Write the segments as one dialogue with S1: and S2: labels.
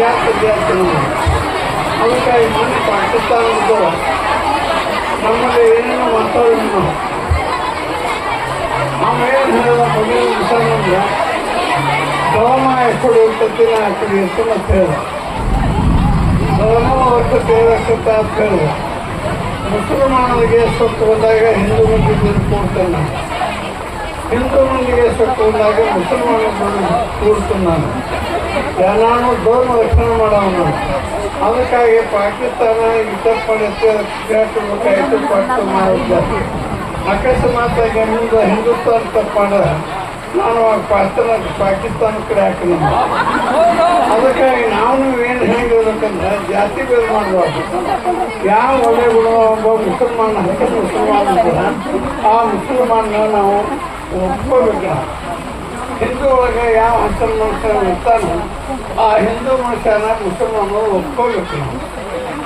S1: ವಿದ್ಯಾರ್ಥಿ ವಿದ್ಯಾರ್ಥಿಗಳು ಅದಕ್ಕಾಗಿ ಮೊನ್ನೆ ಪಾಕಿಸ್ತಾನದ್ದು ನಮ್ಮಲ್ಲಿ ಏನೇನು ನಾವು ಆಮೇಲೆ ಹೇಳಿದ ಮೊದಲ ವಿಷಯ ಅಂದ್ರೆ ಧರ್ಮ ಕಡೆ ಇರ್ತದೆ ಅಂತ ಹೇಳಿದ ಧರ್ಮ ಒಟ್ಟು ತೇರಕ್ಕತ್ತ ಅಂತ ಹೇಳಿದ ಮುಸಲ್ಮಾನರಿಗೆ ಸ್ವತ್ತು ಬಂದಾಗ ಹಿಂದೂ ಮಂದಿಗೆ ಕೊಡ್ತೇನೆ ಹಿಂದೂ ಮಂದಿಗೆ ಸ್ವತ್ತು ಬಂದಾಗ ಮುಸಲ್ಮಾನ ನಾನು ಧೋರ್ಮ ರಕ್ಷಣೆ ಮಾಡವನು. ಅದಕ್ಕಾಗಿ ಪಾಕಿಸ್ತಾನ ಇಷ್ಟಪಡುತ್ತೆ ಕೇಳ್ಕೊಬೇಕಾಯ್ತು ಪಟ್ಟು ಮಾಡುತ್ತೆ ಅಕಸ್ಮಾತಾಗಿ ಮುಂದೆ ಹಿಂದುತ್ವ ತಪ್ಪಾಡ ನಾನು ಅವಾಗ ಪಾಕಿಸ್ತಾನ ಪಾಕಿಸ್ತಾನ ಕಡೆ ಹಾಕಿದ ಅದಕ್ಕಾಗಿ ನಾವು ಏನು ಹೇಗಿರ್ಬೇಕಂದ್ರೆ ಜಾತಿ ಬೇರೆ ಮಾಡಬಾರ್ದು. ಯಾವ ಒಳ್ಳೆ ಗುಣ ಒಬ್ಬ ಮುಸಲ್ಮಾನ ಹಕ್ಕ ಮುಸಲ್ಮಾನ ಆ ಮುಸಲ್ಮಾನ ನಾವು ಒಪ್ಕೋಬೇಕು. ಹಿಂದೂ ಒಳಗೆ ಯಾವ ಮಾಡ್ತಾರೆ ಇರ್ತಾನೋ ಆ ಹಿಂದೂ ಮನುಷ್ಯನ ಮುಸಲ್ಮಾನರು ಒಪ್ಕೋಬೇಕು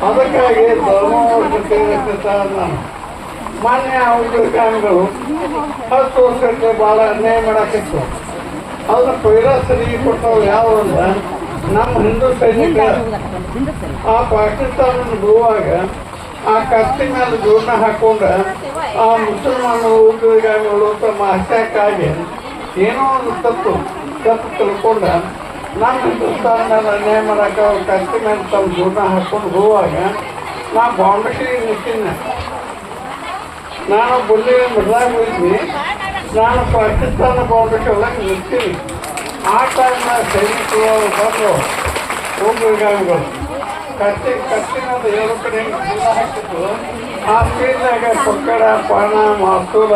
S1: ಅದಕ್ಕಾಗಿ ಧರ್ಮ ನಾನು. ಮಾನ್ಯ ಉಗ್ರಗಾಮಿಗಳು ಹತ್ತು ವರ್ಷಕ್ಕೆ ಭಾಳ ಅನ್ಯಾಯ ಮಾಡಾಕಿತ್ತು ಅದನ್ನು ಪೈರಾಸರಿಗೆ ಕೊಟ್ಟವ್ರು ಕೊಟ್ಟವು ಯಾವ ಅಂದ್ರೆ ನಮ್ಮ ಹಿಂದೂ ಸೈನಿಕ ಆ ಪಾಕಿಸ್ತಾನ ಬಿಡುವಾಗ ಆ ಕತ್ತಿ ಮೇಲೆ ಜೋಡಣ ಹಾಕೊಂಡ ಆ ಮುಸಲ್ಮಾನ ಉಗ್ರಗಾಮಿಗಳು ತಮ್ಮ ಹತ್ಯಕ್ಕಾಗಿ ಏನೋ ಒಂದು ತಪ್ಪು ತಪ್ಪು ತಿಳ್ಕೊಂಡ ನಮ್ಮ ಹಿಂದೂಸ್ತಾನ ಅನ್ಯಾಯ ಮಾಡಕ್ಕೆ ಅವ್ರ ಕತ್ತಿ ಮೇಲೆ ತಮ್ಮ ಜೋಡಣ ಹಾಕೊಂಡು ಹೋಗುವಾಗ ನಾ ಬೌಂಡ್ರಿ ನಿಂತೀನಿ ನಾನು ಬುಲ್ಲಿ ಮಿಡ್ಲಾಗ ಹೋಗಿದ್ವಿ ನಾನು ಪಾಕಿಸ್ತಾನ ಬೌಂಡ್ರಿ ಒಳಗೆ ನಿಂತೀನಿ. ಆ ಟೈಮ್ನ ಸೈನಿಕರು ಬಂದು ಹೋಗಿಗಳು ಕತ್ತಿ ಕತ್ತಿನದು ಎರಡು ಕಡೆ ಹಾಕಿದ್ರು ಆ ಸ್ಪೀಡ್ನಾಗ ಕೊಕ್ಕಡ ಪಾನ ಮಾತೂರ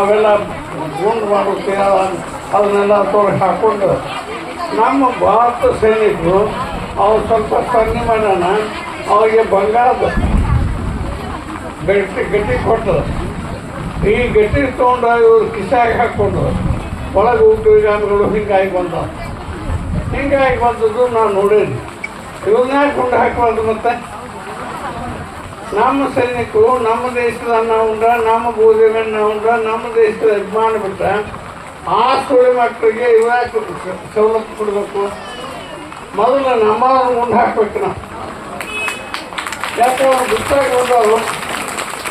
S1: ಅವೆಲ್ಲ ಗುಂಡು ಮಾಡುತ್ತೆ ಅದನ್ನೆಲ್ಲ ತೋರಿ ಹಾಕೊಂಡು ನಮ್ಮ ಭಾರತ ಸೈನಿಕರು ಅವ್ರು ಸ್ವಲ್ಪ ಸನ್ನಿ ಮಾಡೋಣ, ಅವ್ರಿಗೆ ಬಂಗಾರದ ಗಟ್ಟಿ ಗಟ್ಟಿ ಕೊಟ್ಟರು. ಈ ಗಟ್ಟಿ ತೊಗೊಂಡು ಇವರು ಕಿಸಾಗಿ ಹಾಕ್ಕೊಂಡ್ರು ಒಳಗೆ ಉಗ್ರಗಾಮಿಗಳು ಹಿಂಗಾಗಿ ಬಂದ ಹಿಂಗಾಗಿ ಬಂದದ್ದು ನಾನು ನೋಡೇನಿ ಇವನ್ನ ಕೊಂಡು ಹಾಕಬಾರ್ದು ಮತ್ತೆ? ನಮ್ಮ ಸೈನಿಕರು ನಮ್ಮ ದೇಶದ ಅನ್ನ ಉಂಡ ನಮ್ಮ ಭೂದೇವನ್ನ ಉಂಡ ನಮ್ಮ ದೇಶದ ಅಭಿಮಾನ ಬಿಟ್ಟ ಆ ಸ್ಕೂಲಿನ ಮಕ್ಕಳಿಗೆ ಇವ್ಯಾಕೆ ಸವಲತ್ತು ಕೊಡಬೇಕು? ಮೊದಲು ನಮ್ಮ ಮುಂದೆ ಹಾಕ್ಬೇಕು ನಾವು. ಯಾಕೆ ಅವ್ರು ಗುತ್ತಾಗಿ ಬಂದವರು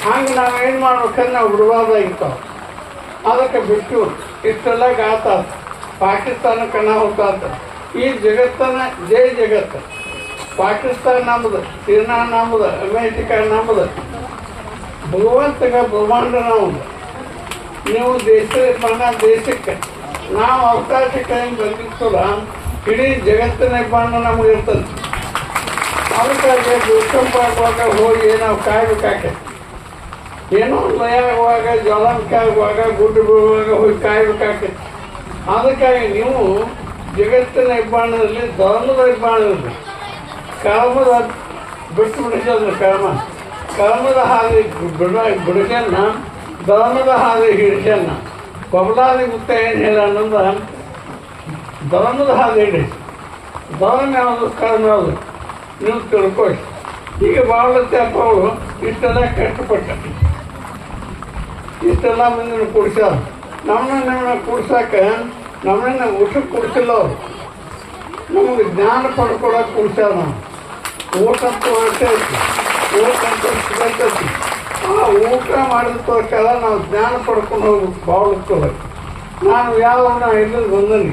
S1: ಹಂಗೆ ನಾವು ಏನು ಮಾಡ್ಬೇಕಂದ್ರೆ ನಾವು ಬಿಡಬಾರ್ದಾಗಿತ್ತು ಅದಕ್ಕೆ ಬಿಟ್ಟು ಇಷ್ಟೆಲ್ಲ ಗಾತ. ಪಾಕಿಸ್ತಾನಕ್ಕೆ ನಾವು ಅಂತ ಈ ಜಗತ್ತನ್ನ ಜೈ ಜಗತ್ತು. ಪಾಕಿಸ್ತಾನ ನಮ್ಮದು ಚೀನಾ ನಂಬುದು ಅಮೇರಿಕಾ ನಮ್ಮದು ಭಗವಂತಗ ಬ್ರಹ್ಮಾಂಡ ನಮ್ಮದು ನೀವು ದೇಶ ನಿರ್ಮಾಣ ದೇಶಕ್ಕೆ, ನಾವು ಅವಕಾಶಕ್ಕೆ ಹೆಂಗೆ ಬಂದಿರ್ತಲ್ಲ ಇಡೀ ಜಗತ್ತ ನಿರ್ಮಾಣ ನಮ್ಗೆ ಇರ್ತದೆ. ಅದಕ್ಕಾಗಿ ಭೂಕಂಪ ಆಗುವಾಗ ಹೋಗಿ ನಾವು ಕಾಯ್ಬೇಕಾಗ್ತದೆ ಏನೋ ಲಯ ಆಗುವಾಗ ಜ್ವಾಲಾಮುಖಿ ಆಗುವಾಗ, ಗುಡ್ಡು ಬೀಳುವಾಗ ಹೋಗಿ ಕಾಯ್ಬೇಕಾಗ್ತದೆ ಅದಕ್ಕಾಗಿ ನೀವು ಜಗತ್ತಿನ ನಿರ್ಮಾಣದಲ್ಲಿ, ಧರ್ಮದ ನಿರ್ಮಾಣದಲ್ಲಿ, ಕರ್ಮದ ಬಿಟ್ಟು ಬಿಡಿಸೋದು ಕರ್ಮ, ಕರ್ಮದ ಹಾದಿ ಬಿಡ ಬಿಡಿಸನ್ನ ಧರ್ಮದ ಹಾದಿ ಹಿಡಿಸನ್ನ ಕೊಬಲಾದಿ ಮುತ್ತ ಏನು ಹೇಳ ಅನ್ನೋದು ಹಾದಿ ಹಿಡಿಸಿ ದನ ಯಾವುದು? ಕರ್ಮ ಯಾವುದು? ನೀವು ತಿಳ್ಕೊಳ್ಳಿ. ಈಗ ಬಾಳತ್ತೆ ಅಪ್ಪ ಅವಳು ಇಷ್ಟೆಲ್ಲ ಕಷ್ಟಪಟ್ಟ. ಇಷ್ಟೆಲ್ಲ ಮುಂದಿನ ಕುಡಿಸ್ಯಾರ. ನಮ್ಮನ್ನ ನಮ್ಮನ್ನ ಕುಡ್ಸಕ್ಕ ನಮ್ಮನ್ನ ಊಟಕ್ಕೆ ಕುಡಿಸಿಲ್ಲ ಅವರು. ನಮಗೆ ಜ್ಞಾನ ಪಡ್ಕೊಳಕ್ಕೆ ಕುಡಿಸ್ಯಾರ ನಾವು ಊಟ ಅಂತ ಊಟ ಅಂತ ಊಟ ಮಾಡಿದ ನಾವು ಜ್ಞಾನ ಪಡ್ಕೊಂಡು ಹೋಗ್ಬೇಕು ಬಾಳಕ್ಕೆ ನಾನು ಯಾವ ಇಲ್ಲಿ ಬಂದನಿ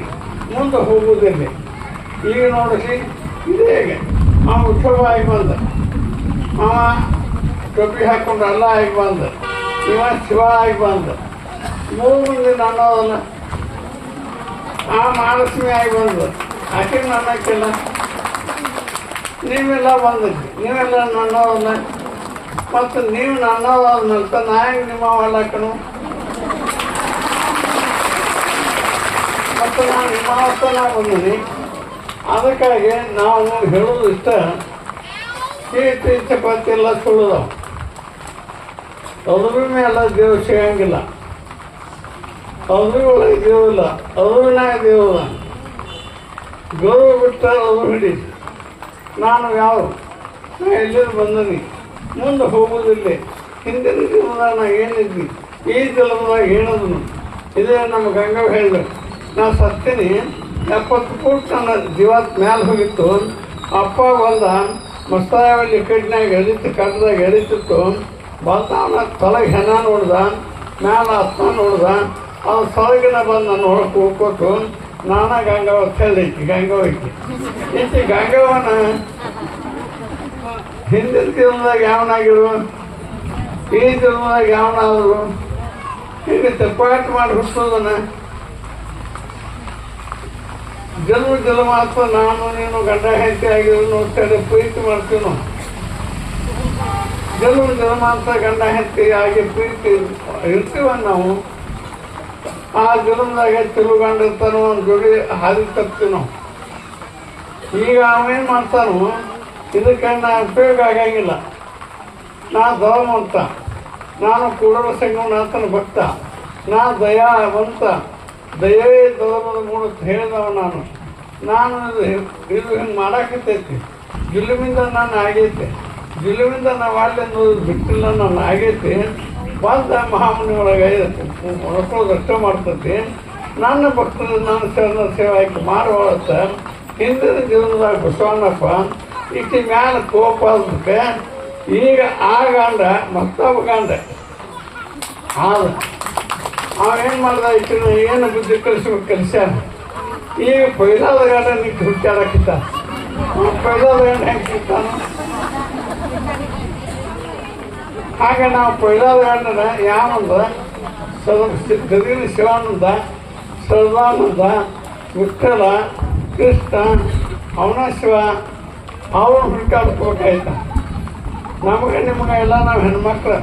S1: ಮುಂದೆ ಹೋಗುವುದಿಲ್ಲ. ಈಗ ನೋಡಿಸಿ, ಇದೇ ಹೇಗೆ? ಆ ಉತ್ಸವ ಆಗಿ ಬಂದ. ಅವ ಟೊಪ್ಪಿ ಹಾಕ್ಕೊಂಡು ಅಲ್ಲ ಆಗಿ ಬಂದ. ಇವ ಶಿವ ಆಗಿ ಬಂದ. ಮೂರು ಮಂದಿ ನನ್ನದಲ್ಲ ಆ ಮಹಾಲಕ್ಷ್ಮಿ ಆಗಿ ಬಂದ. ಆಕೆ ನನ್ನಕ್ಕಿಲ್ಲ. ನೀವೆಲ್ಲ ಬಂದಿದ್ದೆ ನೀವೆಲ್ಲ ನನ್ನವಲ್ಲ. ಮತ್ತು ನೀವು ನನ್ನವಾದ್ಮೇಲೆ ನಾ ಹೆಂಗೆ ನಿಮ್ಮ ಅಲ್ಲಕ್ಕನು ಮತ್ತು ನಾನು ನಿಮ್ಮ ಅವಸ್ಥೆನ ಬಂದೀನಿ ಅದಕ್ಕಾಗಿ ನಾವು ಹೇಳೋದು ಇಷ್ಟ. ಕೀರ್ತಿ ಚಪಾತಿ ಎಲ್ಲ ಸುಳ್ಳದವು ಅದ್ರ ಮೇಲೆ ದೇವ್ರು ಸಿಗಂಗಿಲ್ಲ. ಅದ್ರ ಒಳಗೆ ದೇವಿಲ್ಲ ಅದ್ರನಾಗ ದೇವಲ್ಲ ಗೌರವ ಬಿಟ್ಟ ಅದ್ರ ಹಿಡಿ ನಾನು ಯಾವ ನಾ ಎಲ್ಲಿಂದ ಬಂದನಿ ಮುಂದೆ ಹೋಗುವುದಿಲ್ಲ. ಹಿಂದಿನ ನಾನು ಏನಿದ್ವಿ? ಈ ಜಲದಾಗ ಏನದನು ಇದೇ ನಮ್ಮ ಗಂಗಾ ಹೇಳಿದೆ ನಾ ಸತ್ತೀನಿ. ಎಪ್ಪತ್ತು ಫೂಟ್ ನನ್ನ ಜೀವಾತ್ ಮ್ಯಾಲೆ ಹೋಗಿತ್ತು. ಅಪ್ಪ ಬಂದ ಮಸ್ತಾವಲ್ಲಿ ಕಡ್ನಾಗ ಎಳಿತು ಕಡ್ದಾಗ ಎಳಿತಿತ್ತು. ಬಂದ ಅವನ ತಲೆಗೆ ಹೆಣ ನೋಡ್ದ, ಮ್ಯಾಲ ಅಪ್ಪ ನೋಡ್ದ. ಅವ್ನ ಸಲಗಿನ ಬಂದು ನಾನು ಹೊರಗೆ ಕೂಕೋತು ನಾನಾ ಗಂಗಾವ ಚೆಲ್ಲೈತಿ ಗಂಗಾವೈತಿ ಈಚೆ ಗಂಗಾವನ ಹಿಂದಿನ ಜನ್ಮದಾಗ ಯಾವನಾಗಿರು ಈ ಜನ್ಮದಾಗ ಯಾವನಾದ್ರು ಹೀಗೆ ತಪ್ಪಾಟ ಮಾಡಿ ಹುಟ್ಟೋದನ್ನ ಜನ್ಮ ಅಂತ ನಾನು, ನೀನು, ಗಂಡ, ಹೆಂಡತಿ ಆಗಿದ್ರು ಕಡೆ ಪ್ರೀತಿ ಮಾಡ್ತೀವಿ ನಾವು ಜನ್ಮ ಅಂತ ಗಂಡ, ಹೆಂಡತಿ ಆಗಿ ಪ್ರೀತಿ ಇರ್ತೀವ ನಾವು? ಆ ಜನ್ಮದಾಗ ತಿರುಗಂಡಿರ್ತಾನೋ ಒಂದು ಜೋಡಿ ಹಾದಿ ತಪ್ತೀವಿ ನಾವು ಈಗ ಅವೇನು ಮಾಡ್ತಾನೋ? ಇದಕ್ಕೆ ನಾನು ಉಪಯೋಗ ಆಗಂಗಿಲ್ಲ. ನಾ ಧರ್ಮವಂತ. ನಾನು ಕೂಡಲ ಸಂಗಮನಾಥನ ಭಕ್ತ. ನಾ ದಯಾವಂತ. ದಯವೇ ಧರ್ಮದ ಮೂಲಕ ಹೇಳಿದವ ನಾನು. ನಾನು ಇದು ಇದು ಹಿಂಗೆ ಮಾಡಾಕತ್ತೈತಿ? ಜುಲುಮಿಂದ ನಾನು ಆಗೈತೆ. ಜುಲುಮಿಂದ ನಾವು ಅಲ್ಲಿ ಅನ್ನೋದು ಬಿಟ್ಟಿಲ್ಲ ನಾನು ಆಗೈತಿ. ಬಂದ ಮಹಾಮುನಿ ಒಳಗೆ ಒಳ್ಕೊಳ್ಳೋದು ಅಷ್ಟೇ ಮಾಡ್ತೈತಿ. ನನ್ನ ಭಕ್ತರು ನಾನು ಸೇವೆ ಆಯ್ಕೆ ಮಾಡುವತ್ತ ಹಿಂದಿನ ಜೀವನದಾಗ ಬಸವಣ್ಣಪ್ಪ ಈಕೆ ಮ್ಯಾಲ ಕೋಪ ಅದಕ್ಕೆ ಈಗ ಆ ಗಂಡ ಮತ್ತೊಬ್ಬ ಗಂಡ. ಆದ, ಅವೇನು ಮಾಡ್ದ ಈಕಿನ ಏನು ಬುದ್ಧಿ ಕಲಿಸ್ಬೇಕು ಕಲಿಸ್ಯಾನ ಈಗ ಪೈಲಾದ ಗಂಡ ನಿಂತು ಹುಟ್ಟಾಡಕ್ಕಿತ್ತ ಪೈಲಾದ ಗಂಡ ಹೆಂಗೆ ಸಿಗ್ತಾನ ಹಾಗೆ ನಾವು ಪೈಲಾದ ಗಂಡನ ಯಾವಂದ? ಗದಿನ ಶಿವಾನಂದ ಸದಾನಂದ ವಿಠಲ ಕೃಷ್ಣ, ಅವನ ಶಿವ ಅವನು ಹುಡುಕಾಡ್ಕೋಬೇಕಾಯ್ತ ನಮಗೆ ನಿಮಗೆ ಎಲ್ಲ ನಾವು ಹೆಣ್ಮಕ್ಳು.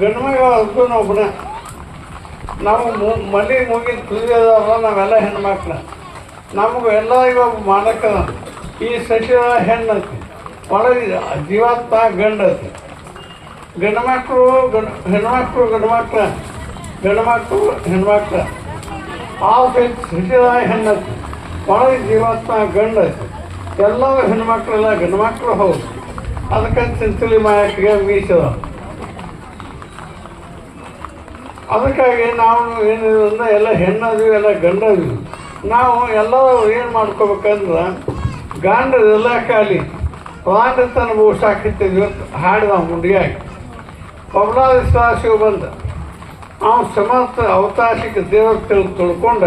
S1: ಗಂಡು ಮಗ ಹಸ್ಬಂಡ್ ಒಬ್ಬನ ನಾವು ಮನೆ ಮುಗಿದ ತುಳಿಯೋದಲ್ಲ ನಾವೆಲ್ಲ ಹೆಣ್ಮಕ್ಳು. ನಮಗೂ ಎಲ್ಲ ಇವಾಗ ಮಾಡಕ್ಕದ ಈ ಸಸ್ಯ ಹೆಣ್ಣೈತಿ. ಒಳಗೆ ಜೀವಾತ್ಮ ಗಂಡತಿ. ಗಂಡು ಮಕ್ಕಳು ಗಂಡು, ಹೆಣ್ಮಕ್ಳು ಗಂಡು ಮಕ್ಳು ಗಂಡು ಮಕ್ಕಳು ಹೆಣ್ಮಕ್ಳು. ಆ ಸಸ್ಯದ ಹೆಣ್ಣತಿ. ಒಳಗೆ ಜೀವಾತ್ಮ ಗಂಡೈತಿ. ಎಲ್ಲವೂ ಹೆಣ್ಮಕ್ಳೆಲ್ಲ ಗಂಡು ಮಕ್ಕಳು ಹೌದು. ಅದಕ್ಕೆ ಚಿಂತಲಿ ಮಾಯಕ್ಕೆ ಮೀಸಲ ಅದಕ್ಕಾಗಿ ನಾವು ಏನಿದೆ ಅಂದ್ರೆ ಎಲ್ಲ ಹೆಣ್ಣದ್ವಿ ಎಲ್ಲ ಗಂಡದ್ವಿ ನಾವು ಎಲ್ಲ ಏನು ಮಾಡ್ಕೋಬೇಕಂದ್ರೆ ಗಾಂಡದೆಲ್ಲ ಖಾಲಿ. ಬಹುಸಾಕಿರ್ತಿದ್ವಿ ಇವತ್ತು, ಹಾಡಿದ ಮುಂಡಿಯಾಗಿ. ಪಬ್ಲಾದಿಶ್ವಾಸಿಗೆ ಬಂದ. ಅವನು ಸಮರ್ಥ ಅವತಾಶಿಕ ದೇವ್ರ ತಿಳ್ಕೊಂಡು ತಿಳ್ಕೊಂಡ,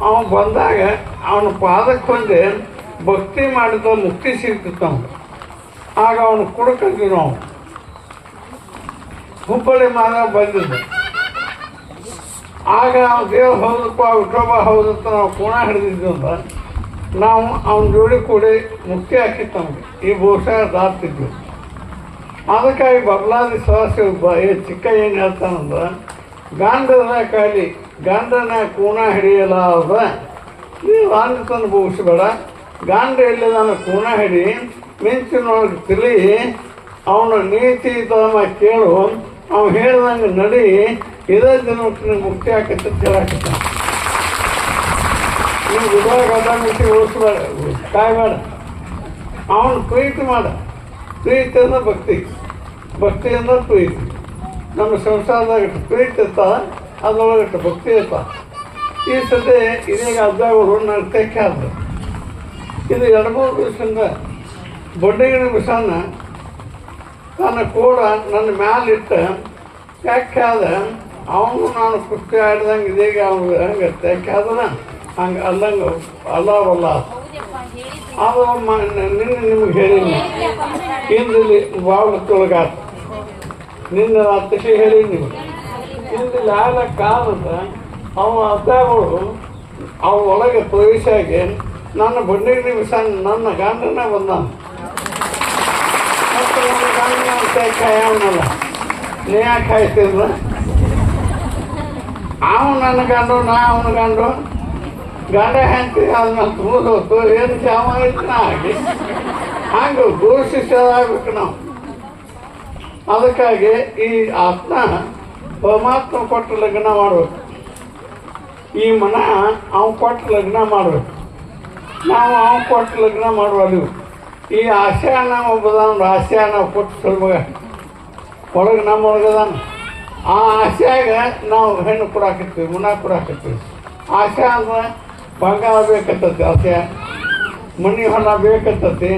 S1: ಅವನು ಬಂದಾಗ ಅವನ ಪಾದಕ್ಕೆ ಹೊಂದಿ ಭಕ್ತಿ ಮಾಡಿದ ಮುಕ್ತಿ ಸಿಗ್ತಿತ್ತು ಅವನು. ಆಗ ಅವನು ಕುಡ್ಕಂತೀವಿ ನಾವು ಹುಬ್ಬಳ್ಳಿ ಮಾನವ ಬಂದಿದ್ದ. ಆಗ ದೇವ್ರು ಹೌದಪ್ಪ ವಿಠೋಬ ಹೌದಪ್ಪ ನಾವು ಕೋಣ ಹಿಡಿದಿದ್ದು ಅಂತ ನಾವು ಅವನ ಜೋಡಿ ಕೂಡಿ ಮುಕ್ತಿ ಹಾಕಿತ್ತು ನಮಗೆ. ಈ ಬಹುಶಃ ದಾಟ್ತಿದ್ವಿ. ಅದಕ್ಕಾಗಿ ಬಬಲಾದಿ ಸಹಸ್ಯ ಒಬ್ಬ, ಏ ಚಿಕ್ಕ ಏನು ಹೇಳ್ತಾನಂದ್ರೆ ಗಾಂಧನ ಕಾಲಿ ಗಂಡನ ಕೋಣ ಹಿಡಿಯಲಾದ ನೀವು ಆನಂದ ಬಹುಸಬೇಡ ಗಾಂಡ ನಾನು ಕೂಣ ಹಿಡಿ ಮಿಂಚಿನೊಳಗೆ ತಿಳಿ ಅವನ ನೀತಿ ಧರ್ಮ ಕೇಳು ಅವ್ನು ಹೇಳ್ದಂಗೆ ನಡಿ, ಇದೇ ದಿನಕ್ಕೆ ಮುಕ್ತಿ ಆಕತ್ತೆ ಕೇಳಾಕತ್ತ ನೀವು ಗುರುವಾಗ ಗದ ಮಿತಿ ಉಳಿಸ್ಬೇಡ, ಕಾಯ್ಬೇಡ. ಅವನು ಪ್ರೀತಿ ಮಾಡ. ಪ್ರೀತಿ ಅಂದ್ರೆ ಭಕ್ತಿ. ಭಕ್ತಿ ಅಂದ್ರೆ ಪ್ರೀತಿ. ನಮ್ಮ ಸಂಸಾರದಾಗ ಪ್ರೀತಿ ಇತ್ತ, ಅದ್ರೊಳಗೆ ಇಟ್ಟು ಭಕ್ತಿ ಇತ್ತ. ಈ ಸತಿ ಇದೀಗ ಅಜ್ಜಾಗಳು ಹುಣ್ಣು ತೆಕ್ಕೆ ಆದ ಇದು ಎರಡು ಮೂರು ದಿವಸದಿಂದ ಬೊಡ್ಡಿಗಿನ ಬಿಸನ್ನ ತನ್ನ ಕೂಡ ನನ್ನ ಮ್ಯಾಲಿಟ್ಟ ಆದ. ಅವನು ನಾನು ಕುಸ್ತಿ ಆಡ್ದಂಗೆ ಇದೀಗ ಅವ್ನು ಹಂಗೆ ತ್ಯಾಕ್ಯಾದನ ಹಂಗೆ ಅಲ್ಲಂಗೆ ಅಲ್ಲವಲ್ಲ. ಅದು ನಿನ್ನೆ ನಿಮ್ಗೆ ಹೇಳಿನಿ. ಇಂದಿಲ್ಲಿ ಭಾಳ ತೊಳಗಾತ. ನಿನ್ನೆ ರಾತ್ರಿ ಹೇಳಿ ನೀವು ಹಿಂದಲ್ಲಿ ಆಗ ಕಾಲದ ಅವ ಅದ್ದಾಗಳು ಅವ ಒಳಗೆ ಪ್ರವೇಶಾಗಿ ನನ್ನ ಬಂಡಿಗೆ ನಿಮಿಷ ನನ್ನ ಗಂಡನ ಬಂದ. ಮತ್ತು ನನ್ನ ಗಂಡನ ಅಂತ ಕಾಯವನಲ್ಲ ನೀ ಯಾಕೆ ಕಾಯ್ತಿದ್ರ ಅವ ನನ್ನ ಗಂಡು, ನಾ ಅವನ ಗಂಡು. ಗಂಡ ಹೆಂಡತಿ ಅದನ್ನ ಹೋಗ್ತು ಏನು ಜಾವ ನಾ ಆಗಿ ಹಂಗೆ ದೂಷಿಸೋದಾಗ್ಬೇಕು ನಾವು. ಅದಕ್ಕಾಗಿ ಈ ಆತ್ಮ ಪರಮಾತ್ಮ ಕೊಟ್ಟು ಲಗ್ನ ಮಾಡಬೇಕು. ಈ ಮನ ಅವನು ಕೊಟ್ಟು ಲಗ್ನ ಮಾಡಬೇಕು. ನಾವು ಅವ್ನು ಕೊಟ್ಟು ಲಗ್ನ ಮಾಡುವಲ್ಲಿ ಈ ಆಶಾನ ಒಬ್ಬದಾನ ನಾವು ಕೊಟ್ಟು ಸ್ವಲ್ಪ ಒಳಗೆ ನಮ್ಮ ಒಳಗದಾನ. ಆ ಆಸೆಯಾಗ ನಾವು ಹೆಣ್ಣು ಕೊಡಾಕತ್ತೀವಿ ಮುನ ಕೊಡಾಕತ್ತೀವಿ ಆಶೆ ಅಂದ್ರೆ ಬಂಗಾರ ಬೇಕತ್ತೈತಿ ಆಸೆ ಮನಿ ಹೊಲ ಬೇಕತ್ತತಿ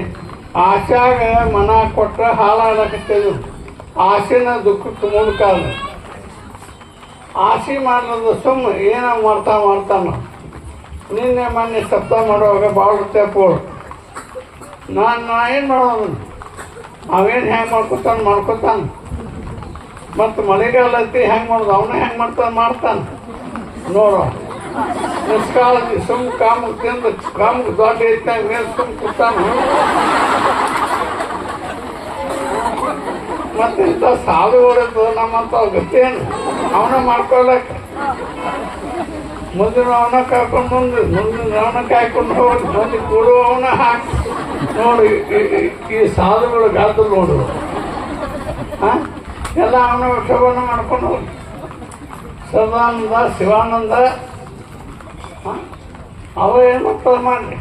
S1: ಆಶಾಗ ಮನ ಕೊಟ್ಟರೆ ಹಾಳಾಗಕತ್ತೇದು ಆಸೆನ ದುಃಖಕ್ಕೆ ಮೂಲಕ ಆಸೆ ಮಾಡೋದು ಸುಮ್ಮ ಏನೋ ಮಾಡ್ತಾ ಮಾಡ್ತಾನ ನಿನ್ನೆ ಮೊನ್ನೆ ಸಪ್ತ ಮಾಡುವಾಗ ಭಾಳ ತೆಪ್ಪೋಳು ನಾನು ನಾ ಏನು ಮಾಡೋದು? ಅವೇನು ಹೆಂಗೆ ಮಾಡ್ಕೊತಾನೆ? ಮಾಡ್ಕೊತಾನೆ. ಮತ್ತು ಮಳೆಗಾಲ ಐತಿ ಹೆಂಗೆ ಮಾಡೋದು? ಅವನೇ ಹೆಂಗೆ ಮಾಡ್ತಾನೆ? ಮಾಡ್ತಾನೆ. ನೋಡು. ನಿಷ್ಕಾಳಜಿ ಸುಮ್ ಕಾಮ ತಿಂದು ಕಾಮ ದೊಡ್ಡ ಐತಾಗ ಮೇಲೆ ಸುಮ್ ಕೂತಾನ. ಮತ್ತೆ ಇಂಥ ಸಾಲು ಹೊಡೆದು ನಮ್ಮಂತ ಗತಿಯೇನು ಅವನ ಮಾಡ್ಕೊಳಕ್. ಮುಂದಿನ ಅವನ ಕಾಯ್ಕೊಂಡು ಮುಂದೆ ಮುಂದಿನ ಅವನ ಕಾಯ್ಕೊಂಡು ಹೋಗಿ ಮುಂದೆ ಕೊಡು ಅವನ ಹಾಕಿ. ನೋಡು, ಈ- ಸಾಧುಗಳು ಗಾತ್ರ ನೋಡು. ಎಲ್ಲ ಅವನ ವಿಷಯವನ್ನು ಮಾಡ್ಕೊಂಡು ಹೋಗಿ. ಸದಾನಂದ, ಶಿವಾನಂದ? ಅವ ಏನು ಮಾಡ್ತಾನೆ ಮಾಡಿ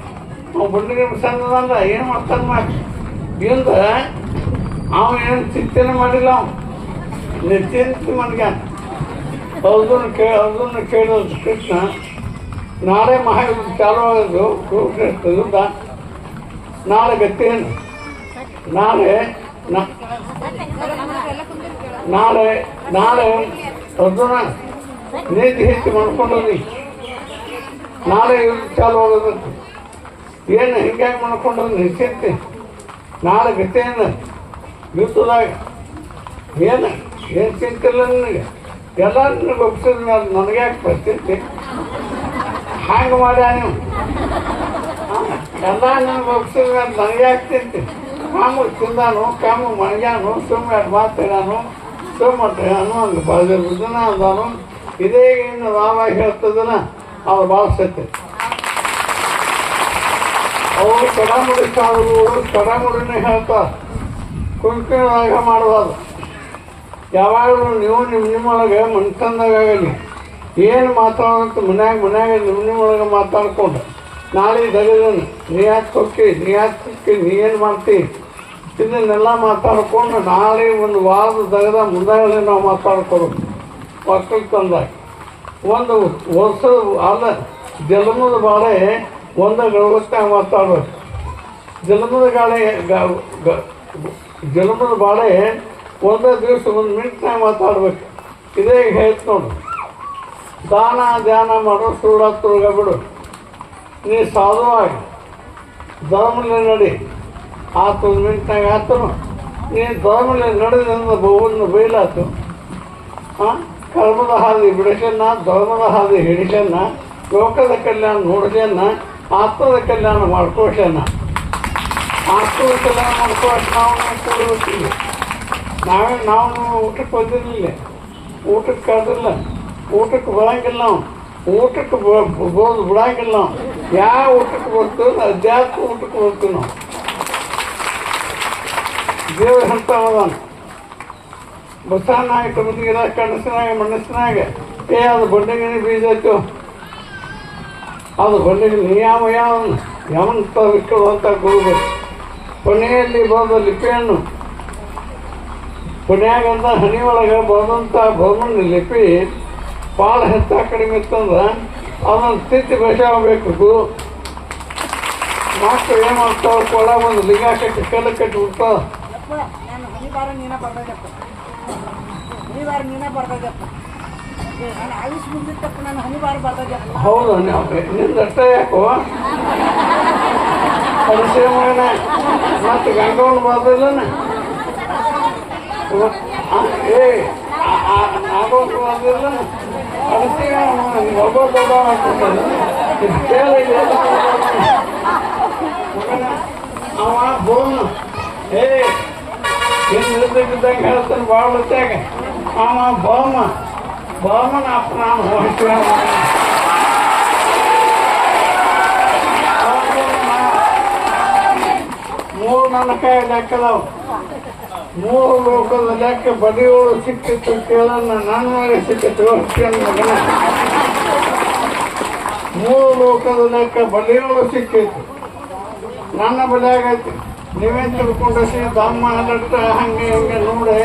S1: ಅವ ಬಂಡಿಗೆ ಸಣ್ಣದಲ್ಲ ಏನು ಮಾಡ್ತಾನೆ ಮಾಡಿ ಇಂದ, ಅವ ಏನು ಚಿಂತನೆ ಮಾಡಿಲ್ಲ ಅವನು ನಿಶ್ಚಿಂತೆ ಮನ್ಗ್ಯಾನ. ಅದನ್ನು ಕೇಳಿ ಹೌದನ್ನು ಕೇಳಿದ ಕೃಷ್ಣ, ನಾಳೆ ಮಹಾಯುದ್ಧ ಚಾಲು ಆಗೋದು ಕುರುಕ್ಷೇತ್ರ ಯುದ್ಧ ನಾಳೆ ಗತಿ ನಾಳೆ ನಾಳೆ ನಾಳೆ ಅರ್ಜುನ ನೀತಿ ಹೆಚ್ಚು ಮಾಡ್ಕೊಂಡೋದಿ ನಾಳೆ ಯುದ್ಧ ಚಾಲು ಆಗೋದು ಏನು ಹಿಂಗಾಗಿ ಮಾಡ್ಕೊಂಡು ನಿಶ್ಚಿಂತೆ. ನಾಳೆ ಗತಿ ಏನು ಯುದ್ಧದಾಗ. ಏನು? ಏನು ಚಿಂತಿಲ್ಲ ನನಗೆ? ಎಲ್ಲ ನಿನಗೆ ಒಪ್ಸಿದ ಮೇಲೆ ನನಗೆ ಯಾಕೆ ಪರಿಸ್ಥಿತಿ ಹ್ಯಾಂಗೆ ಮಾಡ್ಯ ನೀವು? ಎಲ್ಲ ನನ್ನ ಒಪ್ಸಿದ ಮೇಲೆ ನನಗೆ ಯಾಕೆ ತಿಂತಿ ಕಾಮು ತಿಂದಾನು, ಕಾಮು ಮಣಗ್ಯಾನು ಸುಮ್ಮನೆ ಎರಡು ಮಾತು ಹೇಳಾನು ಸುಮ್ಮ ಅನ್ನೋ ಬಾಜು ಬುದ್ಧನ ಅಂದಾನು, ಇದೇ ಇನ್ನು ರಾಮ ಹೇಳ್ತದನ, ಅವ್ರು ಭಾಳ ಅವರು ಕಡಾಮುಡಿ ಸಾಧುಗಳು ಕಡಾಮುಡಿನೇ ಹೇಳ್ತಾರೆ. ಕುಂಕುಮದಾಗ ಮಾಡಬಾರ್ದು ಯಾವಾಗಲೂ ನೀವು ನಿಮ್ಮ ನಿಮ್ಮೊಳಗೆ ಮನ್ಕಂದಾಗಲಿ ಏನು ಮಾತಾಡೋಂತ ಮನ್ಯಾಗ ಮನ್ಯಾಗ ನಿಮ್ಮ ನಿಮ್ಮೊಳಗೆ ಮಾತಾಡ್ಕೊಂಡು ನಾಳೆ ದಗದನು ನೀ ಯಾಕೆ ಹೊಕ್ಕಿ ನೀ ಯಾಕೆ ಹೊಕ್ಕಿ ನೀ ಏನು ಮಾಡ್ತೀನಿ ಇದನ್ನೆಲ್ಲ ಮಾತಾಡ್ಕೊಂಡು ನಾಳೆ ಒಂದು ವಾರದ ದಗದ ಮುಂದಾಗಲೇ ನಾವು ಮಾತಾಡ್ಕೊಬೇಕು. ಮಕ್ಕಳು ತಂದಾಗ ಒಂದು ವರ್ಷದ ಅಲ್ಲ, ಜನ್ಮದ ಬಾಳೆ ಒಂದು ಗೌರವತ್ತಾಗ ಮಾತಾಡಬೇಕು. ಜನ್ಮದ ಗಾಳೆ ಜನ್ಮದ ಬಾಳೆ ಒಂದೇ ದಿವಸ ಒಂದು ಮಿನಿಟ್ನಾಗ ಮಾತಾಡ್ಬೇಕು. ಇದೇ ಹೇಳ್ತು ನೋಡು. ದಾನ, ಧ್ಯಾನ ಮಾಡೋ ಸುಳ್ಳ ತುಳ್ಗ ಬಿಡು. ನೀ ಸಾಧುವಾಗಿ ಧರ್ಮದಲ್ಲಿ ನಡಿ. ಆತು ಒಂದು ಮಿನಿಟ್ನಾಗ ಆತನು ನೀ ಧರ್ಮದಲ್ಲಿ ನಡೆದಿಂದ ಬಹುವನ್ನು ಬೈಲಾತು. ಹಾಂ ಕರ್ಮದ ಹಾದಿ ಬಿಡಿಸನ್ನ ಧರ್ಮದ ಹಾದಿ ಹಿಡಿಸನ್ನ ಲೋಕದ ಕಲ್ಯಾಣ ನೋಡಿಸನ್ನ ಆತ್ಮದ ಕಲ್ಯಾಣ ಮಾಡ್ಕೋಸನ್ನ ಆತ್ಮದ ಕಲ್ಯಾಣ ಮಾಡ್ಕೋಸ್ ನಾವು ಕೊಡಬೇಕಿಲ್ಲ ನಾವೇ, ನಾವು ಊಟಕ್ಕೆ ಬಂದಿರಲಿಲ್ಲ. ಊಟಕ್ಕೆ ಕರೆದಿಲ್ಲ. ಊಟಕ್ಕೆ ಬರಂಗಿಲ್ಲ ನಾವು. ಊಟಕ್ಕೆ ಬೋದು ಬಿಡಂಗಿಲ್ಲ ನಾವು. ಯಾವ ಊಟಕ್ಕೆ ಬರ್ತೀವಿ ಅಧ್ಯಾತ್ಮ ಊಟಕ್ಕೆ ಬರ್ತೀವಿ ನಾವು. ದೇವ್ರ ಅಂತ ಅದಾನ ಬಸವನಾಗ ಕಮತಿಗಿರ ಕನಸಿನಾಗ ಏ, ಅದು ಬಂಡೆಗಿನ ಬೀಜ ಆಯ್ತು ಅದು ಬಂಡೆಗಿನ ನೀ ಯಾವ ಯಮಂತ ವಿಕ್ಕಳು ಅಂತ ಗುರುಗಳು. ಕೊನೆಯಲ್ಲಿ ಬಂದ ಲಿಪಿಯನ್ನು ಕೊನೆಯಾಗಂದ ಹನಿ ಒಳಗೆ ಬಂದಂಥ ಬೊಮ್ಮನ ಲಿಪಿ ಭಾಳ ಹೆಚ್ಚ ಕಡಿಮೆ ಇತ್ತಂದ್ರೆ ಅದನ್ನು ಸ್ಥಿತಿ ಬೆಸಾಗಬೇಕು ಮಕ್ಕಳು ಏನು ಮಾಡ್ತಾವೆ ಕೊಳ ಒಂದು ಲಿಂಗ ಕಟ್ಟಿ ಕಲ್ಲು ಕಟ್ಟಿ ಬಿಡ್ತಾವೆ ಹೌದು ನಿಂದ ಅಷ್ಟೇ ಯಾಕೋ? ಮಗನ ಮತ್ತೆ ಗಂಗವನ್ ಬರ್ದಿಲ್ಲನ? ಏ ನಾಗವನ್ ಬರ್ದಿಲ್ಲನ ಪರಿಚಯ ಒಬ್ಬ ದೊಡ್ಡ ಮಗನ ಅವ ಫೋನ್ ಏ ಏನು ಇಲ್ದಿದ್ದಂಗೆ ಹೇಳ್ತಾನೆ ಭಾಳ ಹೊತ್ತಾಗ ಅವ ಬೋಮ ಬೋಮನ ಅಪ್ಪ ನಾನು ಹೋಗ್ತೀವಿ ಮೂರು ನನ್ನ ಕೈ ಲೆಕ್ಕದವು ಮೂರು ಲೋಕದ ಲೆಕ್ಕ ಬದಿಯೋಳು ಸಿಕ್ಕಿತ್ತು ಕೇಳನ್ನ ನಾನು ಮಾಡಿ ಸಿಕ್ಕಿತ್ತು ಮಗನ. ಮೂರು ಲೋಕದ ಲೆಕ್ಕ ಬಲಿಯೋಳು ಸಿಕ್ಕಿತ್ತು. ನನ್ನ ಬಲಿಯಾಗೈತಿ ನೀವೇ ತಿಳ್ಕೊಂಡ ಸಿ ದಮ್ಮ ಅಲ್ಲಟ್ಟ ಹಂಗೆ ಹಿಂಗೆ ನೋಡಿ.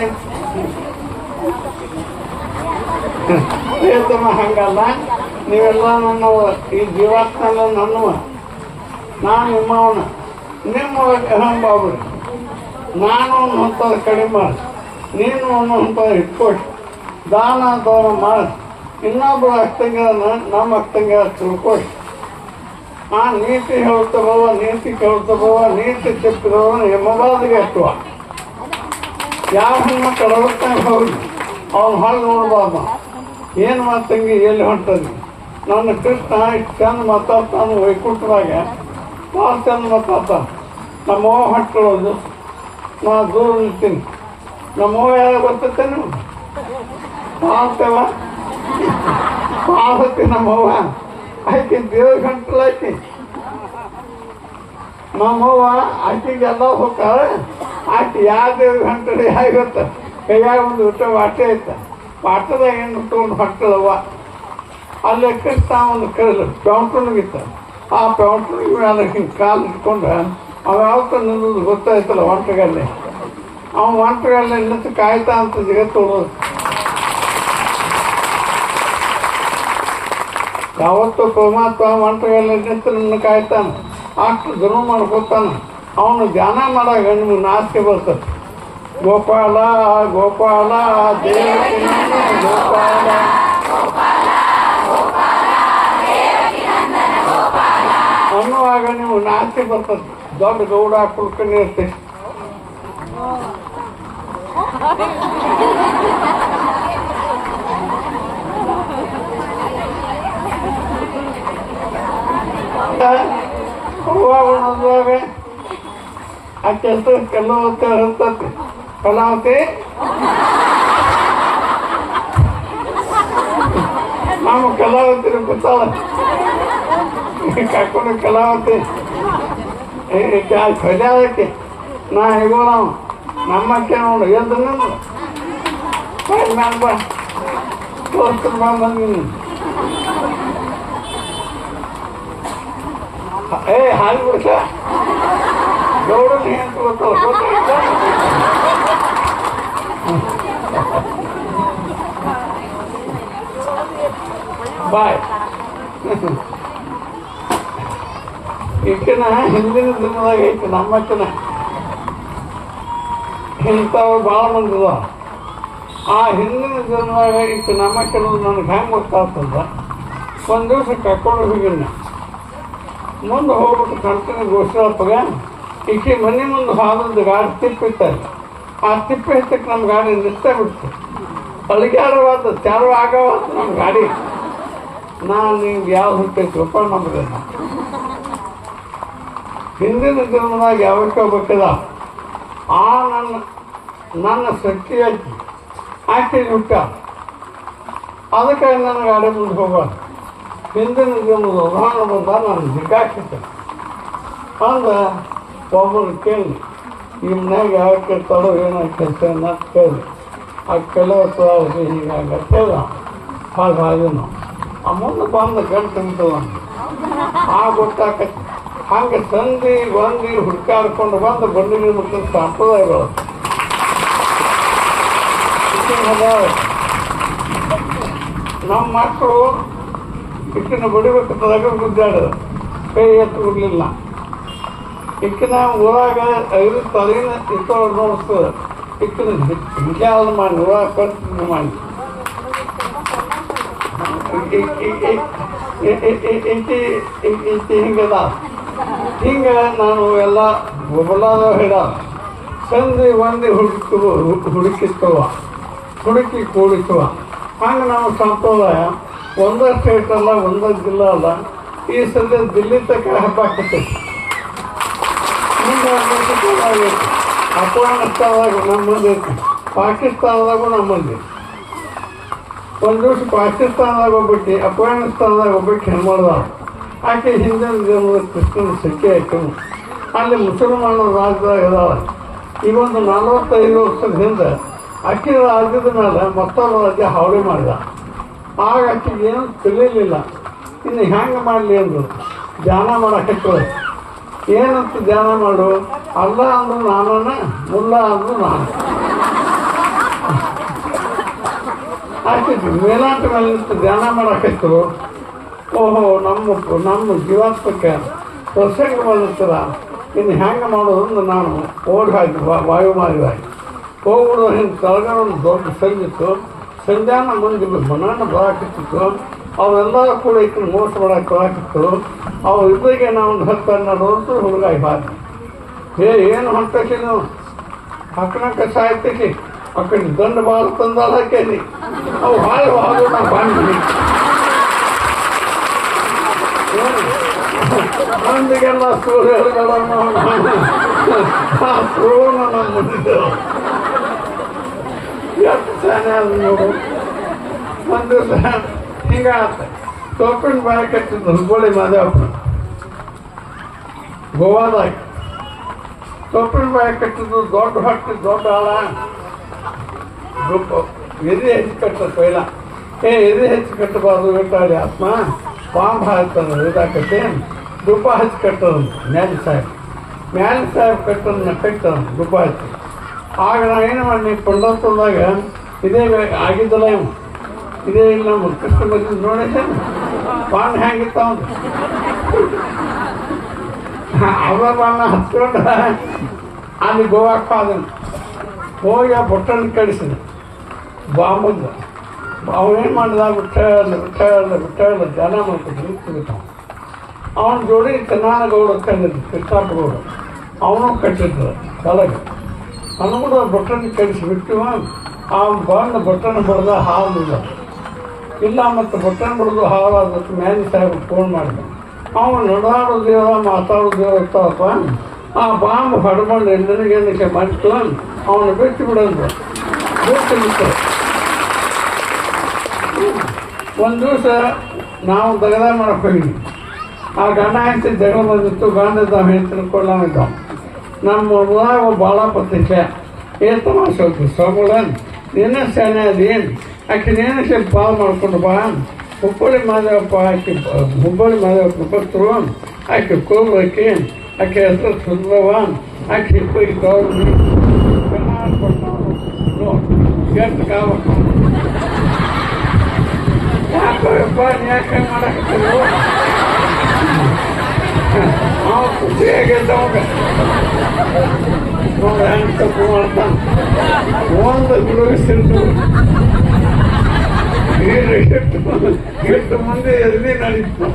S1: ಪ್ರಿಯತಮ ಹಂಗಲ್ಲ. ನೀವೆಲ್ಲ ನನ್ನ ಈ ಜೀವಾತ್ಮ ನನ್ನವ ನಾನು ನಿಮ್ಮವನ. ನಿಮ್ಮ ಅಹಂಭಾವನೆ ನಾನು ಅನ್ನುವಂಥದ್ದು ಕಡಿಮೆ ಮಾಡಿ. ನೀನು ಅನ್ನುವಂಥದ್ದು ಇಟ್ಕೊಟ್ಟು ದಾನ ದಾನ ಮಾಡಿ. ಇನ್ನೊಬ್ಬರ ಅಕ್ಕಂಗಿರನ್ನ ನಮ್ಮ ಅಕ್ಕಂಗಿರ ತಿಳ್ಕೊಟ್ಟು ಆ ನೀತಿ ಹೇಳ್ತಬವ ನೀತಿ ಕೇಳ್ತಬವ ನೀತಿ ತಿಪ್ಪಿದವ ಹೆಮ್ಮಬಾದಿಗೆ ಎತ್ತುವ ಯಾವ ಹೆಣ್ಣು ಅರವತ್ತಾಗ ಹೋಗಿ, ಅವ್ನು ಹಾಳು ನೋಡ್ಬಾರ್ದ. ಏನು ಮಾತಂಗಿ ಎಲ್ಲಿ ಹೊಂಟದಿ ನನ್ನ ಕೃಷ್ಣ ಇಷ್ಟು ಚಂದ ಮಾತಾಡ್ತಾನೆ, ವೈಕುಂಠದಾಗ. ಭಾಳ ಚಂದ ಮಾತಾಡ್ತಾನೆ. ನಮ್ಮವ್ವ ಹೊಟ್ಟಳೋದು ನಾ ದೂರ ನಿಲ್ತೀನಿ ನಮ್ಮವ್ವ ಯಾರು ನಿಮ್ಗೆ ಪಾಲ್ತೇವ ಪಾಲತಿ ನಮ್ಮವ್ವ ಆಕೆ ದೇವ್ರ ಗಂಟಲು ಐತಿ ನಮ್ಮವ್ವ ಆಕೆಗೆಲ್ಲ ಹೋಗ್ತಾಳ. ಆಕೆ ಯಾವ ದೇವ್ರ ಗಂಟಲು ಹೇಗೊತ್ತ ಕೈಯಾಗ ಒಂದು ಊಟ ವಾಟೆ ಐತ. ವಾಟದಾಗ ಏನು ತೊಗೊಂಡು ಹೊಟ್ಟಳವ್ವ ಅಲ್ಲಿ ಕೃಷ್ಣ ಒಂದು ಕೈಲು ಪೌಂಟ್ರಿಗಿತ್ತ ಆ ಪೌಂಟ್ರಿಗೆ ಮೇಲೆ ಹಿಂಗೆ ಕಾಲು ಇಟ್ಕೊಂಡು ಅವ ಯಾವತ್ತ ನಿಲ್ಲೋದು ಗೊತ್ತಾಯ್ತಲ್ಲ ಒಂಟಗಲ್ಲಿ ಅವ ಒಂಟಗಲ್ಲಿ ನಿಂತು ಕಾಯ್ತಾ ಅಂತ ಜಗತ್ತು ಯಾವತ್ತು ಪರಮಾತ್ಮ ಒಂಟಗಲ್ಲಿ ನಿಂತು ನಿನ್ನ ಕಾಯ್ತಾನೆ ಅಷ್ಟು ಧರ್ಮ ಮಾಡ್ಕೊತಾನೆ ಅವನು ಧ್ಯಾನ ಮಾಡಾಗ ನಿಮ್ಗೆ ನಾಚಿಕೆ ಬರ್ತದೆ. ಗೋಪಾಲ ಗೋಪಾಲ ದೇವ ಗೋಪಾಲ. ಅನ್ನುವಾಗ ನೀವು ನಾಚಿಕೆ ಬರ್ತದೆ. ದೊಡ್ಡ ಗೌಡ ಕುಳ್ಕೊಂಡು ಇರ್ತೀವಿ ಹೂವ ಉಣೋದ್ರಾಗ ಆ ಕೆಲಸ ಕೆಲವತ್ತೆ ಇರ್ತತಿ ಕಲಾವತಿ ನಾವು ಕಲಾವತಿ ಗೊತ್ತಾಳ ಕರ್ಕೊಂಡು ಕಲಾವತಿ ಹೊಡ್ಯಾದಕ್ಕೆ ನಾ ಹೇಗೋ ನಾವು ನಮ್ಮಕ್ಕೆ ನೋಡು ಎದ್ದು ನಿಂದು ನಾನು ಬಾ ತೋರಿಸ್ಕೊಂಡು ಬಾ ಬಂದಿನಿ ಏ ಹಾಲು ಬಿಡ್ಸ ಗೌಡನ ಏನು ಗೊತ್ತಲ್ಲ ಗೊತ್ತಾಯ್ತಾ ಬಾಯ್ ಈಕಿನ ಹಿಂದಿನ ದಿನದಾಗ ಐತಿ ನಮ್ಮಕ್ಕನ ಇಂಥವು ಭಾಳ ಮಂದಿ. ಆ ಹಿಂದಿನ ದಿನದಾಗ ಇತ್ತು ನಮ್ಮಕ್ಕನ ನನಗೆ ಹೆಂಗೆ ಗೊತ್ತಾಗ್ತದ ಒಂದು ದಿವಸ ಕರ್ಕೊಂಡು ಹೋಗಿನ ಮುಂದೆ ಹೋಗ್ಬಿಟ್ಟು ಕರ್ತನ ಗೋಷ್ಠಪ್ಪಾಗ ಈಕೆ ಮನೆ ಮುಂದೆ ಹಾಲದ ಗಾಡಿ ತಿಪ್ಪಿತ್ತಾರೆ ಆ ತಿಪ್ಪೆ ಹತ್ತಕ್ಕೆ ನಮ್ಮ ಗಾಡಿ ನಿಲ್ತಾ ಬಿಡ್ತು. ಅಳಿಗಾರವಾದ ಚಾರು ಆಗವಾದ ನಮ್ಮ ಗಾಡಿ. ನಾನು ನಿಮ್ಗೆ ಯಾವ್ದು ಹುಟ್ಟೈತಿ ರೂಪಾಯಿ ನಮ್ಗೆ ಹಿಂದಿನ ಜನ್ಮದಾಗ ಯಾವಕ್ಕೆ ಬೇಕದ ಆ ನನ್ನ ನನ್ನ ಶಕ್ತಿ ಐತಿ ಆಕೆ ಹುಟ್ಟ. ಅದಕ್ಕೆ ನನಗೆ ಅಡೆ ಮುಂದೆ ಹೋಗ್ಬಾರ್ದು ಹಿಂದಿನ ಜನ್ಮದ ಉದಾಹರಣೆ ಬಂದ ನಾನು ಜಿಗಾಕಿದ್ದೆ ಅಂದ್ರೆ ಒಬ್ಬರು ಕೇಳಿ, ಈ ಮನ್ಯಾಗ ಯಾವ ಕೇಳ್ತಾಳೋ ಏನೋ ಕೆಲಸ ಅಂತ ಕೇಳಿ. ಆ ಕೆಲವು ಹೀಗಾಗತ್ತೆ ಹಾಗೆ ಹಾಗೆ ನಾವು. ಆ ಮುಂದೆ ಬಂದು ಗಂಟು ಆ ಗೊತ್ತಾಕತ್ತೆ. ಹಂಗೆ ತಂದು ಬಂದು ಹುಡ್ಕಾಡ್ಕೊಂಡು ಬಂದು ಬಂದು ಮುಟ್ಟಿದ ಸಂಪ್ರದಾಯಗಳು. ನಮ್ಮ ಮಕ್ಕಳು ಇಕ್ಕಿನ ಬಡಿಬೇಕಂತದಾಗ ಗುದ್ದಾಡ ಕೈ ಎತ್ತು ಬಿಡಲಿಲ್ಲ ಇಕ್ಕಿನ ಊರಾಗ ಐದು ತಲೆನ ಇತ್ತವ್ರು ನೋಡಿಸ್ತದೆ ಇಕ್ಕಿನ ಹಿಂಜಾಲ ಮಾಡಿ ಊರಾಗ ಕಟ್ಟು ಮಾಡಿ ಹಿಂಗದ ಹಿಂಗ ನಾನು ಎಲ್ಲ ಒಬ್ಬಲಾದ ಹಿಡ ಸಂಧಿ ಒಂದಿ ಹುಡುಕುವ ಹುಡುಕಿಸ್ತವ, ಹುಡುಕಿ ಕೂಡಿಸುವ ಹಂಗೆ ನಾವು ಸಂಪ್ರದಾಯ ಒಂದೇ ಸ್ಟೇಟ್ ಅಲ್ಲ, ಒಂದೇ ಜಿಲ್ಲಾ ಅಲ್ಲ, ಈ ಸದ್ಯ ದಿಲ್ಲಿ ತಕ್ಕ ಹಬ್ಬ ಆಗ್ತೈತಿ ಅಫ್ಘಾನಿಸ್ತಾನದಾಗ ನಮ್ಮಲ್ಲಿ ಪಾಕಿಸ್ತಾನದಾಗೂ ನಮ್ಮಲ್ಲಿ ಒಂದು ದಿವಸ ಪಾಕಿಸ್ತಾನದಾಗ ಒಬ್ಬಕ್ಕೆ ಅಫ್ಘಾನಿಸ್ತಾನದಾಗ ಒಬ್ಬಕ್ಕೆ ಹೆಣ್ಮಾಡ್ದ ಆಕೆ ಜನ್ಮದ ಕೃಷ್ಣನ ಸಖಿ ಆಯ್ತು. ಅಲ್ಲಿ ಮುಸಲ್ಮಾನ ರಾಜ್ಯದಾಗ ಅದಾಳ ಈಗ ಒಂದು ನಲವತ್ತೈದು ವರ್ಷದ ಹಿಂದೆ ಅಕ್ಕಿ ರಾಜ್ಯದ ಮೇಲೆ ಮತ್ತೊಂದು ರಾಜ್ಯ ಹಾವಳಿ ಮಾಡಿದ. ಆಗ ಆಕೆಗೆ ಏನು ತಿಳಿಲಿಲ್ಲ. ಇನ್ನು ಹೆಂಗೆ ಮಾಡಲಿ ಅಂದರು. ಧ್ಯಾನ ಮಾಡೋಕ್ಕೆ ಏನಂತ ಧ್ಯಾನ ಮಾಡು? ಅಲ್ಲ ಅಂದ್ರು ನಾನೇ ಮುಲ್ಲ ಅಂದ್ರು ನಾನು. ಆಕೆ ಮೇಲಾಟ ಮೇಲೆ ಧ್ಯಾನ ಮಾಡಾಕೈತರು ಓಹೋ, ನಮ್ಮ ನಮ್ಮ ಜೀವಾತ್ಮಕ್ಕೆ ಪ್ರಸಂಗ ಬಂದಿರ್ತಾರ? ಇನ್ನು ಹ್ಯಾಂಗೆ ಮಾಡೋದು ನಾನು ಓಡಿ ಹಾಕಿ ವಾಯು ಮಾರಿದಾಗಿ ಹೋಗ್ಬಿಡೋ, ಹಿಂಗೆ ತಳಗಡೆ ಒಂದು ದೊಡ್ಡ ಸಂಜಿತ್ತು ಸಂಜಾನ ಮುಂದೆ ಮನಾನ ಬರಾಕಿತ್ತು. ಅವೆಲ್ಲ ಕೂಡ ಇಕ್ಕ ಮೋಸ ಮಾಡಕ್ಕೆ ಬರಾಕಿತ್ತು. ಅವು ಇಬ್ಬರಿಗೆ ನಾವು ಒಂದು ಹತ್ತು ಹನ್ನೆರಡು ವರ್ಷ ಹುಡುಗಾಯಿ ಹಾಕಿ. ಏ, ಏನು ಹೊಂಟಕ್ಕೆ ನೀವು ಹಾಕಣಕ್ಕೆ ಸಾಯ್ತಕ್ಕೆ? ಅಕ್ಕ ದಂಡ ಬಾಲ್ ತಂದಾಲ ಹಾಕಿ ಅವು ಹಾಳು ಹಾಗೂ ನಾವು ಬಂದ್ವಿ ಮಂದಿಗೆಲ್ಲ ಸೂರ್ಯರುಗಳ ಆ ಸೂರ್ಯನ ಮುಂದಿದ್ದೆವು ಎಷ್ಟು ಒಂದು ಹಿಂಗಾತ ಟೋಕನ್ ಬಾಯ್ ಕಟ್ಟಿದ್ದು ಹುಬ್ಬಳ್ಳಿ ಮಾದೇವಪ್ಪ ಗೋವಾದಾಗ. ಟೋಕನ್ ಬಾಯಿ ಕಟ್ಟಿದ್ದು ದೊಡ್ಡ ಹೊಟ್ಟೆ, ದೊಡ್ಡ ಆಳ. ಎದೆ ಹೆಚ್ಚು ಕಟ್ಟದ ಪೈಲ. ಏ, ಎದೆ ಹೆಚ್ಚು ಕಟ್ಟಬಾರ್ದು ಇಟ್ಟಾಳಿ ಆತ್ಮ. ಪಾಂಬ್ ಹಾಕ್ತಾನೆ ಇದಾಕತ್ತೆ ದುಪ್ಪ ಹಚ್ಚಿ ಮ್ಯಾನ್ ಮ್ಯಾಲಿ ಸಾಹೇಬ್. ಮ್ಯಾಲಿ ಸಾಹೇಬ್ ಕಟ್ಟೋದನ್ನ ಕಟ್ಟೋದು ದುಪ್ಪ ಹಚ್ಚಿ ಆಗ ನಾ ಏನು ಮಾಡಿ ಪಂಡೋತ್ಸವದಾಗ ಇದೇ ಆಗಿದ್ದಲ್ಲ ಇವು ಇದೇ ಇಲ್ಲ ನಮ್ಮ ಕಷ್ಟ ಬಂದಿದ್ದು ನೋಡಿದ್ದೆ ಬಾಣ ಹೆಂಗಿತ್ತ ಅವನು. ಅವರ ಬಾಣ ಹತ್ಕೊಂಡ ಅಲ್ಲಿ ಗೋವಾಕ್ಕೆ ಅದನ್ನು ಹೋಗಿ ಆ ಬೊಟ್ಟನ್ನು ಕಳಿಸಿದ ಬಾಂಬಂದ ಅವನೇನು ಮಾಡಿದ ಬಿಟ್ಟ ಬಿಟ್ಟ ಬಿಟ್ಟ ಜನ ಮಾಡ್ಕೊಂಡು ನಿಂತ್ಬಿಟ್ಟ ಅವನ ಜೋಡಿ ಕನ್ನಾನಗೌಡ ಕಂಡಿದ್ದು ಗೌಡ ಅವನು ಕಟ್ಟಿದ್ದ ತಲೆಗೆ ಅವನು ಕೂಡ ಬೊಟ್ಟನ್ನು ಕಳಿಸಿಬಿಟ್ಟು ಆ ಬಂದು ಬಟ್ಟನ್ ಬಡ್ದ ಹಾಲಿಲ್ಲ ಇಲ್ಲ ಮತ್ತು ಬಟ್ಟನ್ ಬಡ್ದು ಹಾಲಾದಕ್ಕೆ ಮ್ಯಾನ್ ಸಾಹೇಬ್ ಫೋನ್ ಮಾಡಿದ. ಅವನು ನಡಾಡೋದೇವ ಮಾತಾಡೋದೇವ ಇರ್ತಾವಪ್ಪ. ಆ ಬಾಂಬ್ ಹಡ್ಕೊಂಡು ಏನಕ್ಕೆ ಮಾಡಿತು ಅವನು ಬಿಟ್ಟು ಬಿಡೋದು. ಬಿಟ್ಟು ಬಿಟ್ಟು ಒಂದು ದಿವಸ ನಾವು ದಗದ ಮಾಡಕ್ಕೆ ಆ ಗಂಡ ಹೆಂಡತಿ ಜಗಳ ಬಂದಿತ್ತು ಗಂಡ ಹೆಣ್ ತಿಳ್ಕೊಳ್ಳೋಣ ನಮ್ಮ ಊರಾಗ ಭಾಳ ಪತ್ರಿಕೆ. ಏತ ಹೋಗ್ತಿ ಸೋಮಳನ್ ನಿನ್ನ ಸೇನೆ ಅದೇನು ಆಕೆ ನೀನು ಸ್ವಲ್ಪ ಪಾಲ್ ಮಾಡ್ಕೊಂಡು ಬಾ. ಹುಬ್ಬಳ್ಳಿ ಮಾದೇವಪ್ಪ ಆಕೆ, ಹುಬ್ಬಳ್ಳಿ ಮಾದೇವಪ್ಪ ಭಕ್ತರು ಆಕೆ ಕೋಲು ಆಕೆ ಹೆಸರು ಸುಂದರವ ಆಕೆ ಹಿಪ್ಪಿ ಗೌರವ. ಎಷ್ಟು ಕಾಮ ಯಾಕಪ್ಪ ಯಾಕೆ ಮಾಡಕತ್ತೀರಿ ಅವ್ನು ಖುಷಿಯಾಗಿದ್ದ ಅವಾಗ ನೋಡಿ ಹೆಂಗೆ ತಪ್ಪು ಮಾಡ್ತಾನೆ ಒಂದು ಎಷ್ಟು ಎಷ್ಟು ಮಂದಿ ಎಲ್ಲಿ ನಡೀತು?